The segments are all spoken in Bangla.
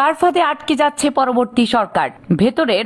কার ফাঁদে আটকে যাচ্ছে পরবর্তী সরকার। ভেতরের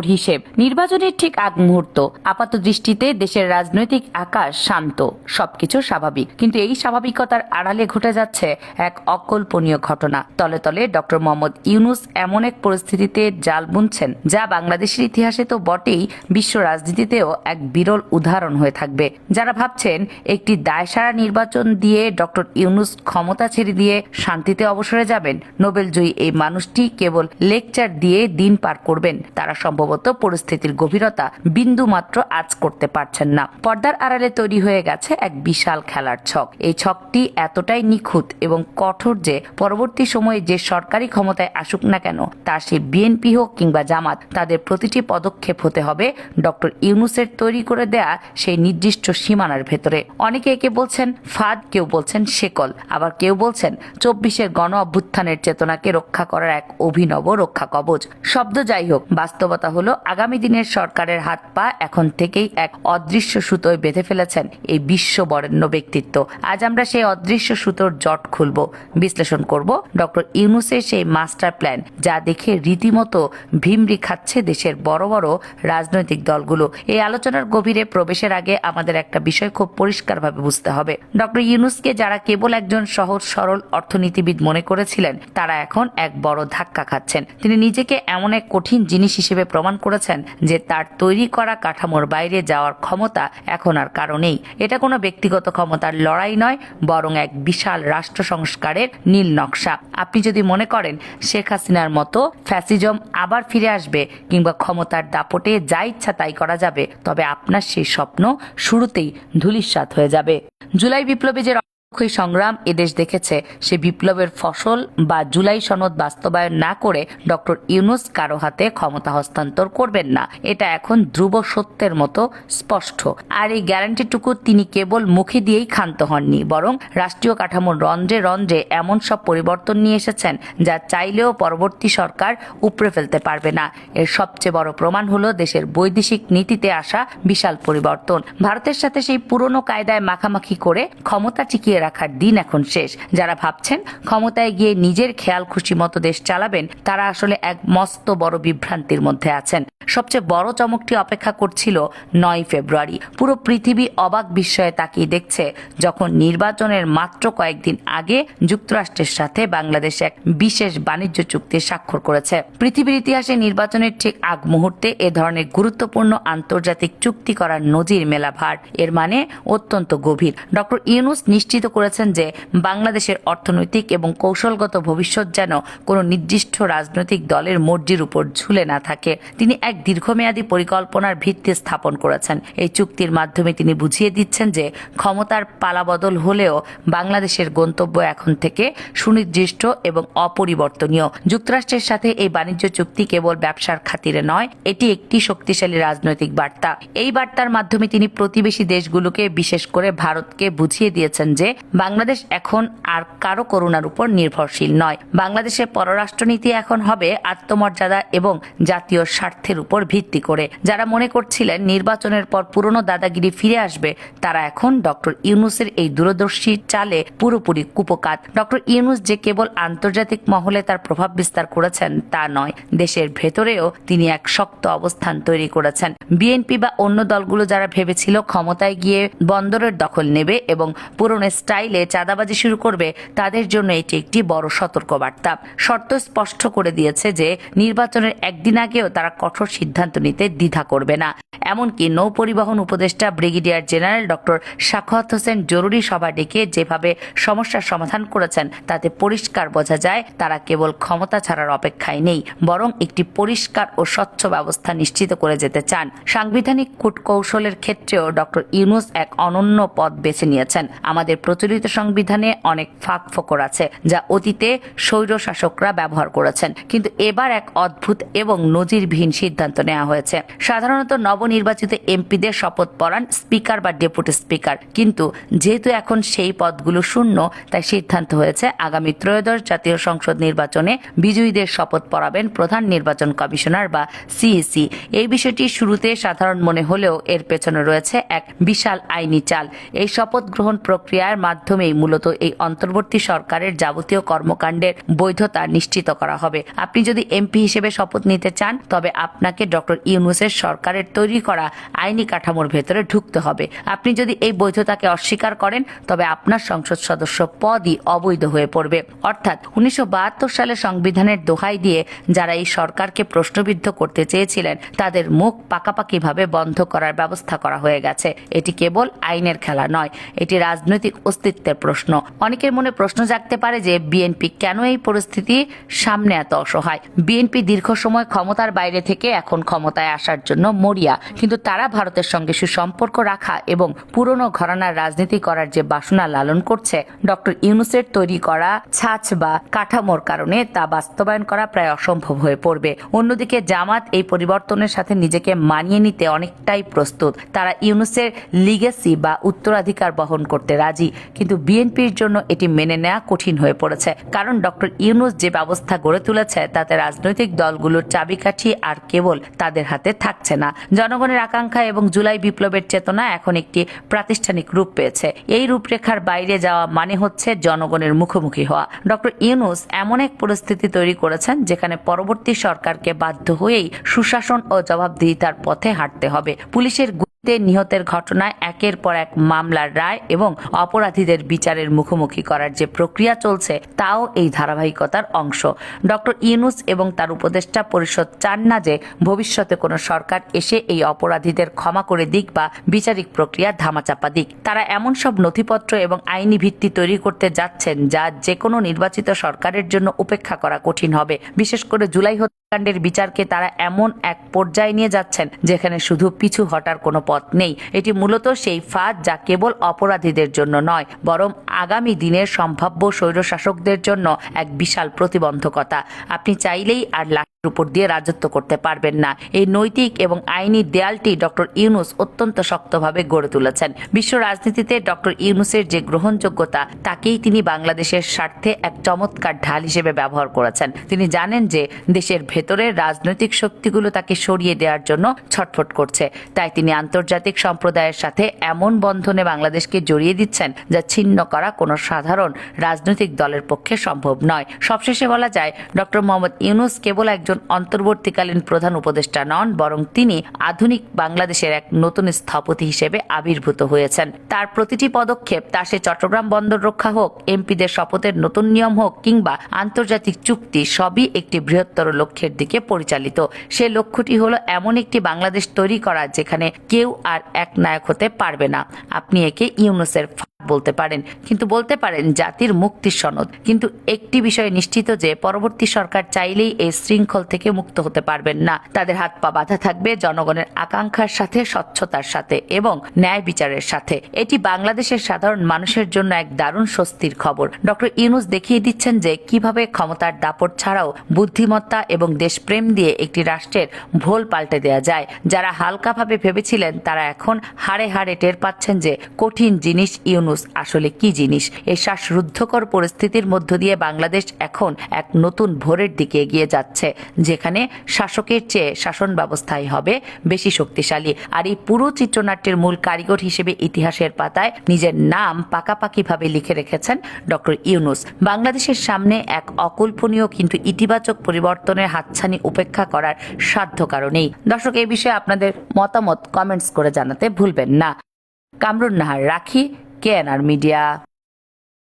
ভয়ঙ্কর হিসেব। নির্বাচনের ঠিক আগ মুহূর্ত। আপাত দৃষ্টিতে দেশের রাজনৈতিক আকাশ শান্ত। সবকিছু স্বাভাবিক। কিন্তু এই স্বাভাবিকতার আড়ালে ঘটে যাচ্ছে এক অকল্পনীয় ঘটনা। তলে তলে ডক্টর মোহাম্মদ ইউনুস এমন এক পরিস্থিতিতে জাল বুনছেন, যা বাংলাদেশের ইতিহাসে তো বটেই, বিশ্ব রাজনীতিতেও এক বিরল উদাহরণ হয়ে থাকবে। যারা ভাবছেন একটি দায়সারা নির্বাচন দিয়ে ডক্টর ইউনুস ক্ষমতা ছেড়ে দিয়ে শান্তিতে অবসরে যাবেন, নোবেলজয়ী এই মানুষটি কেবল লেকচার দিয়ে দিন পার করবেন। তারা সম্ভবত পরিস্থিতির গভীরতা বিন্দু মাত্র আজ করতে পারছেন না। পর্দার আড়ালে তৈরি হয়ে গেছে এক বিশাল খেলার ছক। এই ছকটি এতটাই নিখুঁত এবং কঠোর যে পরবর্তী সময়ে যে সরকারি ক্ষমতায় আসুক না কেন, তা সে বিএনপি হোক কিংবা জামাত, তাদের প্রতিটি পদক্ষেপ হতে হবে ডক্টর ইউনুসের তৈরি করে দেয়া সেই নির্দিষ্ট সীমানার ভেতরে। অনেকে একে বলছেন ফাদ, কেউ বলছেন শেকল, আবার কেউ বলছেন চব্বিশের গণ অভ্যুত্থানের চেতনাকে রক্ষা করার এক অভিনব রক্ষা কবচ। শব্দ যাই হোক, বাস্তবতা হলো আগামী দিনের সরকারের হাত পা এখন থেকেই এক অদৃশ্য সুতোয় বেঁধে ফেলেছেন এই বিশ্ব বরেণ্য ব্যক্তিত্ব। আজ আমরা সেই অদৃশ্য সুতোর জট খুলব। বিশ্লেষণ করব ডক্টর ইউনুসের সেই মাস্টার প্ল্যান যা দেখে রীতিমতো ভিমরি খাচ্ছে দেশের বড় বড় রাজনৈতিক দলগুলো। এই আলোচনার গভীরে প্রবেশের আগে আমাদের একটা বিষয় খুব পরিষ্কারভাবে বুঝতে হবে। ডক্টর ইউনুসকে যারা কেবল একজন সহজ সরল অর্থনীতিবিদ মনে করেছিলেন, তারা এখন এক বড় ধাক্কা খাচ্ছেন। তিনি নিজেকে এমন এক কঠিন জিনিস হিসেবে প্রমাণ করেছেন যে তার তৈরি করা কাঠামোর বাইরে যাওয়ার ক্ষমতা এখন আর কারণেই এটা কোনো ব্যক্তিগত ক্ষমতার লড়াই নয়, বরং এক বিশাল রাষ্ট্র সংস্কারের নীল নকশা। আপনি যদি মনে করেন শেখ হাসিনার মতো ফ্যাসিজম আবার ফিরে আসবে কিংবা ক্ষমতার দাপটে যা ইচ্ছা তাই করা যাবে, তবে আপনার সেই স্বপ্ন শুরুতেই ধূলিসাৎ হয়ে যাবে। জুলাই বিপ্লবী যে সংগ্রাম এদেশ দেখেছে। সে বিপ্লবের ফসল বা জুলাই সনদ বাস্তবায়ন না করে ডক্টর ইউনুস কারও হাতে ক্ষমতা হস্তান্তর করবেন না। এটা এখন ধ্রুব সত্যের মতো স্পষ্ট। আর এই গ্যারান্টিটুকু তিনি কেবল মুখে দিয়েই ক্ষান্ত হননি, বরং রাষ্ট্রীয় কাঠামোর রন্ধ্রে রন্ধ্রে এমন সব পরিবর্তন নিয়ে এসেছেন যা চাইলেও পরবর্তী সরকার উপড়ে ফেলতে পারবে না। এর সবচেয়ে বড় প্রমাণ হলো দেশের বৈদেশিক নীতিতে আসা বিশাল পরিবর্তন। ভারতের সাথে সেই পুরনো কায়দায় মাখামাখি করে ক্ষমতা টিকিয়ে রাখার দিন এখন শেষ। যারা ভাবছেন ক্ষমতায় গিয়ে নিজের খেয়াল খুশি মতো দেশ চালাবেন, তারা আসলে এক মস্ত বড় বিভ্রান্তির মধ্যে আছেন। সবচেয়ে বড় চমকটি অপেক্ষা করছিল নয় ফেব্রুয়ারি। পুরো পৃথিবী অবাক বিস্ময়ে তাকিয়ে দেখছে, যখন নির্বাচনের মাত্র কয়েকদিন আগে যুক্তরাষ্ট্রের সাথে বাংলাদেশ এক বিশেষ বাণিজ্য চুক্তি স্বাক্ষর করেছে। পৃথিবীর ইতিহাসে নির্বাচনের ঠিক আগ মুহূর্তে এ ধরনের গুরুত্বপূর্ণ আন্তর্জাতিক চুক্তি করার নজির মেলা ভার এর মানে অত্যন্ত গভীর। ডক্টর ইউনুস নিশ্চিত করেছেন যে বাংলাদেশের অর্থনৈতিক এবং কৌশলগত ভবিষ্যৎ যেন কোনো নির্দিষ্ট রাজনৈতিক দলের মর্জির উপর ঝুলে না থাকে। তিনি এক দীর্ঘমেয়াদী পরিকল্পনার ভিত্তি স্থাপন করেছেন। এই চুক্তির মাধ্যমে তিনি বুঝিয়ে দিচ্ছেন যে ক্ষমতার পালাবদল হলেও বাংলাদেশের গন্তব্য এখন থেকে সুনির্দিষ্ট এবং অপরিবর্তনীয়। যুক্তরাষ্ট্রের সাথে এই বাণিজ্য চুক্তি কেবল ব্যবসার খাতিরে নয়, এটি একটি শক্তিশালী রাজনৈতিক বার্তা। এই বার্তার মাধ্যমে তিনি প্রতিবেশী দেশগুলোকে, বিশেষ করে ভারতকে বুঝিয়ে দিয়েছেন যে বাংলাদেশ এখন আর কারও করুণার উপর নির্ভরশীল নয়। বাংলাদেশের পররাষ্ট্রনীতি এখন হবে আত্মমর্যাদা এবং জাতীয় স্বার্থের উপর ভিত্তি করে। যারা মনে করছিলেন নির্বাচনের পর পুরনো দাদাগিরি ফিরে আসবে, তারা এখন ডক্টর ইউনুসের এই দূরদর্শী চালে পুরোপুরি কুপকাত। ডক্টর ইউনুস যে কেবল আন্তর্জাতিক মহলে তার প্রভাব বিস্তার করেছেন তা নয়, দেশের ভেতরেও তিনি এক শক্ত অবস্থান তৈরি করেছেন। বিএনপি বা অন্য দলগুলো যারা ভেবেছিল ক্ষমতায় গিয়ে বন্দরের দখল নেবে এবং পুরনো স্টাইলে চাঁদাবাজি শুরু করবে, তাদের জন্য এটি একটি বড় সতর্কবার্তা। শর্ত স্পষ্ট করে দিয়েছে যে, নির্বাচনের একদিন আগেও তারা কঠোর সিদ্ধান্ত নিতে দ্বিধা করবে না। এমনকি নৌ পরিবহন উপদেষ্টা brigadier general doctor Sakhawat Hossain জরুরি সভা ডেকে যেভাবে সমস্যার সমাধান করেছেন, তাতে পরিষ্কার বোঝা যায় তারা কেবল ক্ষমতা ছাড়ার অপেক্ষায় নেই, বরং একটি পরিষ্কার ও স্বচ্ছ ব্যবস্থা নিশ্চিত করে যেতে চান। সাংবিধানিক কূটকৌশলের ক্ষেত্রেও ডক্টর ইউনুস এক অনন্য পথ বেছে নিয়েছেন। আমাদের প্রচলিত সংবিধানে অনেক ফাঁক ফোকর আছে, যা অতীতে স্বৈর শাসকরা ব্যবহার করেছেন। কিন্তু এবার এক অদ্ভুত এবং নজিরবিহীন সিদ্ধান্ত নেওয়া হয়েছে। সাধারণত নবনির্বাচিত এমপিদের শপথ পড়ান স্পিকার বা ডেপুটি স্পিকার। কিন্তু যেহেতু এখন সেই পদগুলো শূন্য, তাই সিদ্ধান্ত হয়েছে আগামী ত্রয়োদশ জাতীয় সংসদ নির্বাচনে বিজয়ীদের শপথ পড়াবেন প্রধান নির্বাচন কমিশনার বা সিইসি। এই বিষয়টি শুরুতে সাধারণ মনে হলেও এর পেছনে রয়েছে এক বিশাল আইনি চাল। এই শপথ গ্রহণ প্রক্রিয়ার মাধ্যমেই মূলত এই অন্তর্বর্তী সরকারের যাবতীয় কর্মকাণ্ডের বৈধতা নিশ্চিত করা হবে। আপনি যদি এমপি হিসেবে শপথ নিতে চান, তবে আপনাকে ডক্টর ইউনুসের সরকারের তৈরি করা আইনি কাঠামোর ভেতরে ঢুকতে হবে। আপনি যদি এই বৈধতাকে অস্বীকার করেন, তবে আপনার সংসদ সদস্য পদই অবৈধ হয়ে পড়বে। অর্থাৎ উনিশশো সালে সংবিধানের দোহাই দিয়ে যারা এই সরকারকে প্রশ্নবিদ্ধ করতে চেয়েছিলেন, তাদের মুখ পাকাপাকিভাবে বন্ধ করার ব্যবস্থা করা হয়ে গেছে। এটি কেবল আইনের খেলা নয়, এটি রাজনৈতিক অস্তিত্বের প্রশ্ন। অনেকের মনে প্রশ্ন জাগতে পারে যে বিএনপি কেন এই পরিস্থিতি সামনে এত অসহায়? বিএনপি দীর্ঘ সময় ক্ষমতার বাইরে থেকে এখন ক্ষমতায় আসার জন্য মরিয়া। কিন্তু তারা ভারতের সঙ্গে সুসম্পর্ক রাখা এবং পুরনো ঘরানার রাজনীতি করার যে বাসনা লালন করছে ডক্টর ইউনুসের তৈরি করা ছাঁচ বা কাঠামোর কারণে তা বাস্তবায়ন করা প্রায় অসম্ভব হয়ে পড়বে। অন্যদিকে জামাত এই পরিবর্তনের সাথে নিজেকে মানিয়ে নিতে অনেকটাই প্রস্তুত। তারা ইউনুসের লিগেসি বা উত্তরাধিকার বহন করতে রাজি। কিন্তু বিএনপির জন্য এটি মেনে নেওয়া কঠিন হয়ে পড়েছে। কারণ ডক্টর ইউনুস যে ব্যবস্থা গড়ে তুলেছে, তাতে রাজনৈতিক দলগুলোর চাবিকাঠি আর কেবল তাদের হাতে থাকছে না। জনগণের আকাঙ্ক্ষা এবং জুলাই বিপ্লবের চেতনা এখন একটি প্রাতিষ্ঠানিক রূপ পেয়েছে। এই রূপরেখার বাইরে যাওয়া মানে হচ্ছে জনগণের মুখোমুখি হওয়া। ডক্টর ইউনুস এমন এক পরিস্থিতি তৈরি করেছেন, যেখানে পরবর্তী সরকারকে বাধ্য হয়েই সুশাসন ও জবাবদিহিতার পথে হাঁটতে হবে। পুলিশের গুলিতে নিহতের ঘটনায় একের পর এক মামলার রায় এবং অপরাধীদের বিচারের মুখোমুখি করার যে প্রক্রিয়া চলছে, তাও এই ধারাবাহিকতার অংশ। ডক্টর ইউনুস এবং তার উপদেষ্টা পরিষদ চান না যে ভবিষ্যতে কোনো সরকার এসে এই অপরাধীদের ক্ষমা করে দিক বা বিচারিক প্রক্রিয়া ধামাচাপা দিক। তারা এমন সব নথিপত্র এবং আইনি ভিত্তি তৈরি করতে যাচ্ছেন যা যে কোনো নির্বাচিত সরকারের জন্য উপেক্ষা করা কঠিন হবে। বিশেষ করে জুলাই হত্যাকাণ্ডের বিচারকে তারা এমন এক পর্যায়ে নিয়ে যাচ্ছেন, যেখানে শুধু পিছু হটার কোনো পথ নেই। এটি মূলত সেই ফাঁদ যা কেবল অপরাধীদের জন্য নয়, বরং আগামী দিনের সম্ভাব্য স্বৈরশাসকদের জন্য এক বিশাল প্রতিবন্ধকতা। আপনি চাইলেই আর উপর দিয়ে রাজত্ব করতে পারবেন না। এই নৈতিক এবং আইনি দেয়ালটি ডক্টর ইউনুস অত্যন্ত শক্তভাবে গড়ে তুলেছেন। বিশ্ব রাজনীতিতে ডক্টর ইউনুসের যে গ্রহণযোগ্যতা, তাকেই তিনি বাংলাদেশের স্বার্থে এক চমৎকার ঢাল হিসেবে ব্যবহার করেছেন। তিনি জানেন যে দেশের ভেতরের রাজনৈতিক শক্তিগুলো তাকে সরিয়ে দেওয়ার জন্য ছটফট করছে। তাই তিনি আন্তর্জাতিক সম্প্রদায়ের সাথে এমন বন্ধনে বাংলাদেশকে জড়িয়ে দিচ্ছেন যা ছিন্ন করা কোনো সাধারণ রাজনৈতিক দলের পক্ষে সম্ভব নয়। সবশেষে বলা যায়, ডক্টর মোহাম্মদ ইউনুস কেবল একজন অন্তর্বর্তীকালীন প্রধান উপদেষ্টা নন, বরং তিনি আধুনিক বাংলাদেশের এক নতুন স্থপতি হিসেবে আবির্ভূত হয়েছেন। তার প্রতিটি পদক্ষেপ, তা সে চট্টগ্রাম বন্দর রক্ষা হোক, এমপিদের শপথের নতুন নিয়ম হোক, কিংবা আন্তর্জাতিক চুক্তি, সবই একটি বৃহত্তর লক্ষ্যের দিকে পরিচালিত। সে লক্ষ্যটি হলো এমন একটি বাংলাদেশ তৈরি করা, যেখানে কেউ আর এক নায়ক হতে পারবে না। আপনি একে ইউনুসের বলতে পারেন। কিন্তু বলতে পারেন জাতির মুক্তির সনদ। কিন্তু একটি বিষয় নিশ্চিত যে পরবর্তী সরকার চাইলেই এই শৃঙ্খল থেকে মুক্ত হতে পারবেন না। তাদের হাত পা বাঁধা থাকবে জনগণের আকাঙ্ক্ষার সাথে, স্বচ্ছতার সাথে এবং ন্যায় বিচারের সাথে। এটি বাংলাদেশের সাধারণ মানুষের জন্য এক দারুণ স্বস্তির খবর। ডক্টর ইউনুস দেখিয়ে দিচ্ছেন যে কীভাবে ক্ষমতার দাপট ছাড়াও বুদ্ধিমত্তা এবং দেশপ্রেম দিয়ে একটি রাষ্ট্রের ভোল পাল্টে দেয়া যায়। যারা হালকাভাবে ভেবেছিলেন, তারা এখন হাড়ে হাড়ে টের পাচ্ছেন যে কঠিন জিনিস ইউনুস আসলে কি জিনিস? এই শ্বাসরুদ্ধকর পরিস্থিতির মধ্য দিয়ে বাংলাদেশ এখন এক নতুন ভোরের দিকে এগিয়ে যাচ্ছে, যেখানে শাসকের চেয়ে শাসন ব্যবস্থাই হবে বেশি শক্তিশালী। আর এই পুরো চিত্রনাট্যের মূল কারিগর হিসেবে ইতিহাসের পাতায় নিজের নাম পাকাপাকিভাবে লিখে রেখেছেন ডক্টর ইউনুস। বাংলাদেশের সামনে এক অকল্পনীয় কিন্তু ইতিবাচক পরিবর্তনের হাতছানি উপেক্ষা করার সাধ্য কারণেই দর্শক, এ বিষয়ে আপনাদের মতামত কমেন্টস করে জানাতে ভুলবেন না। কামরুন নাহার রাখি। KNR media